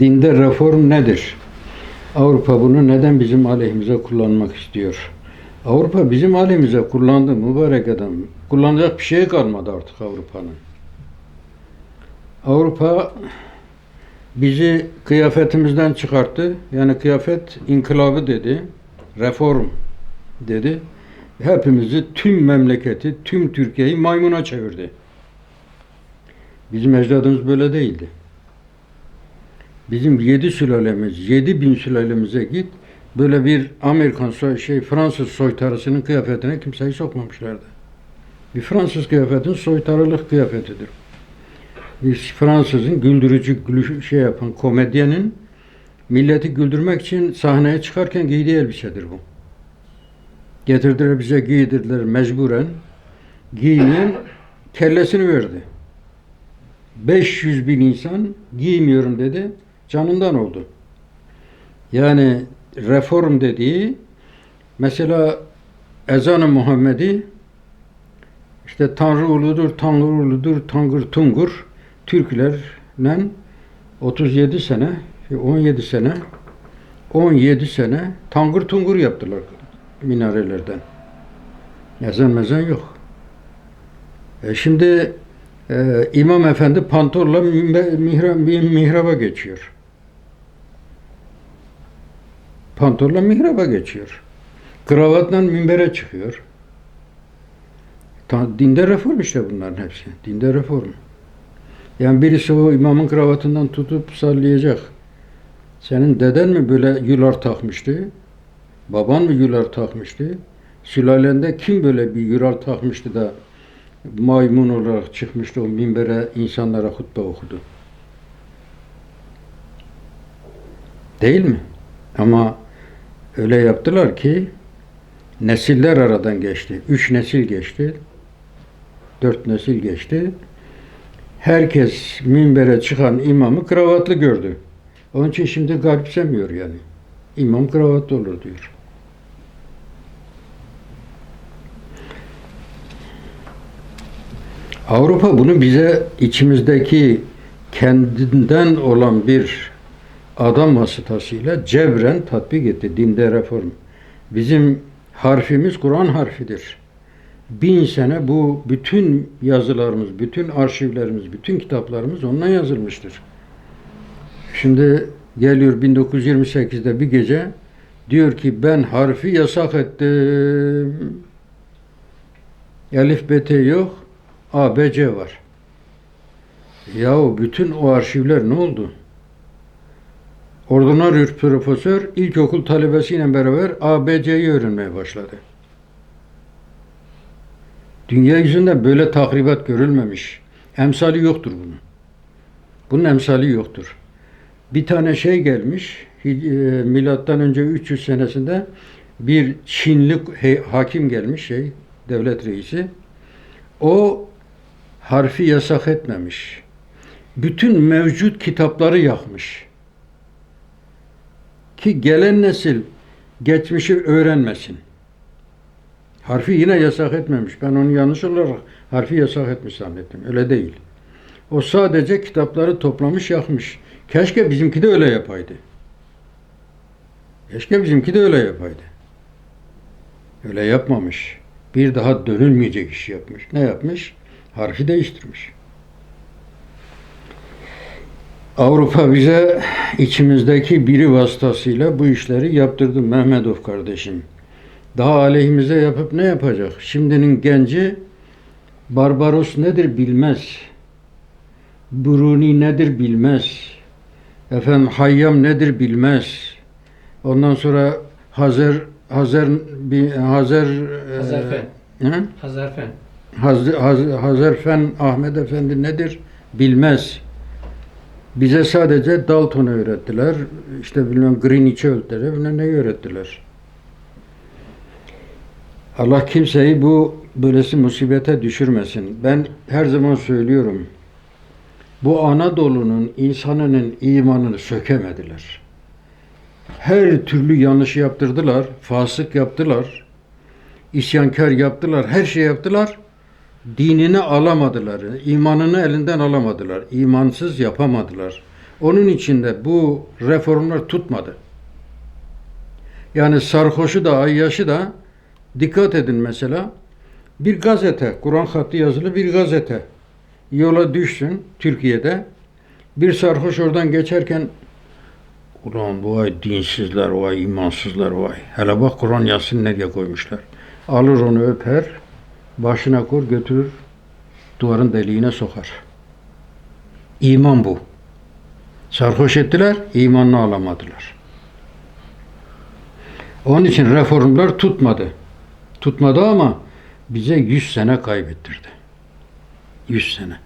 Dinde reform nedir? Avrupa bunu neden bizim aleyhimize kullanmak istiyor? Avrupa bizim aleyhimize kullandı mübarek adam. Kullanacak bir şey kalmadı artık Avrupa'nın. Avrupa bizi kıyafetimizden çıkarttı. Yani kıyafet inkılabı dedi. Reform dedi. Hepimizi, tüm memleketi, tüm Türkiye'yi maymuna çevirdi. Bizim ecdadımız böyle değildi. Bizim yedi sülalemiz, yedi bin sülalemize git. Böyle bir Amerikan soy, şey Fransız soytarısının kıyafetine kimseyi sokmamışlardı. Bir Fransız kıyafetin soytarılık kıyafetidir. Bir Fransızın güldürücü gülüş, şey yapan komedyenin milleti güldürmek için sahneye çıkarken giydiği elbisedir bu. Getirdiler bize giydirdiler mecburen. Giymeyen kellesini verdi. 500 bin insan giymiyorum dedi. Canından oldu. Yani reform dediği mesela ezan-ı Muhammedi işte Tanrı uludur, Tanrı uludur, Tangır Tungur türkülerle 37 sene, 17 sene 17 sene Tangır Tungur yaptılar minarelerden. Ezan mezan yok. E şimdi e, İmam Efendi mihra, mihraba geçiyor. Pantolonla mihraba geçiyor. Kravatla minbere çıkıyor. Ta- Dinde reform işte bunların hepsi. Dinde reform. Yani birisi o imamın kravatından tutup sallayacak. Senin deden mi böyle yular takmıştı? Baban mı yular takmıştı? Sülalende kim böyle bir yular takmıştı da maymun olarak çıkmıştı o minbere insanlara hutbe okudu? Değil mi? Ama öyle yaptılar ki nesiller aradan geçti. Üç nesil geçti. Dört nesil geçti. Herkes minbere çıkan imamı kravatlı gördü. Onun için şimdi garipsemiyor yani. İmam kravatlı olur diyor. Avrupa bunu bize içimizdeki kendinden olan bir adam vasıtasıyla cebren tatbik etti. Dinde reform. Bizim harfimiz Kur'an harfidir. Bin sene bu bütün yazılarımız, bütün arşivlerimiz, bütün kitaplarımız onunla yazılmıştır. Şimdi geliyor 1928'de bir gece diyor ki ben harfi yasak ettim. Elif bete yok, A, B, C var. Yahu bütün o arşivler ne oldu? Ordinarius profesör ilkokul talebesiyle beraber A, B, C'yi öğrenmeye başladı. Dünya yüzünde böyle tahribat görülmemiş. Emsali yoktur bunun. Bunun emsali yoktur. Bir tane şey gelmiş, e, milattan önce 300 senesinde bir Çinli hakim gelmiş şey, devlet reisi. O harfi yasak etmemiş. Bütün mevcut kitapları yakmış. Ki gelen nesil geçmişi öğrenmesin. Harfi yine yasak etmemiş. Ben onu yanlış olarak harfi yasak etmiş zannettim. Öyle değil. O sadece kitapları toplamış yakmış. Keşke bizimki de öyle yapaydı. Keşke bizimki de öyle yapaydı. Öyle yapmamış. Bir daha dönülmeyecek iş yapmış. Ne yapmış? Harfi değiştirmiş. Avrupa bize içimizdeki biri vasıtasıyla bu işleri yaptırdı Mehmetov kardeşim. Daha aleyhimize yapıp ne yapacak? Şimdinin genci Barbaros nedir bilmez. Bruni nedir bilmez. Efendim Hayyam nedir bilmez. Ondan sonra Hazer Hazer bir Hazer e, Hazarfen. he? Hazarfen. Haz, Haz, Hazerfen Ahmet Efendi nedir bilmez. Bize sadece Dalton'u öğrettiler. İşte bilmem Greenwich'i öğrettiler. Bilmem neyi öğrettiler. Allah kimseyi bu böylesi musibete düşürmesin. Ben her zaman söylüyorum. Bu Anadolu'nun insanının imanını sökemediler. Her türlü yanlış yaptırdılar, fasık yaptılar, isyankar yaptılar, her şey yaptılar. Dinini alamadılar, imanını elinden alamadılar, imansız yapamadılar. Onun için de bu reformlar tutmadı. Yani sarhoşu da ayyaşı da dikkat edin mesela bir gazete, Kur'an hattı yazılı bir gazete yola düşsün Türkiye'de bir sarhoş oradan geçerken Ulan vay dinsizler, vay imansızlar, vay. Hele bak Kur'an yazsın nereye koymuşlar. Alır onu öper, başına kur götürür, duvarın deliğine sokar. İman bu. Sarhoş ettiler, imanını alamadılar. Onun için reformlar tutmadı. Tutmadı ama bize 100 sene kaybettirdi. 100 sene.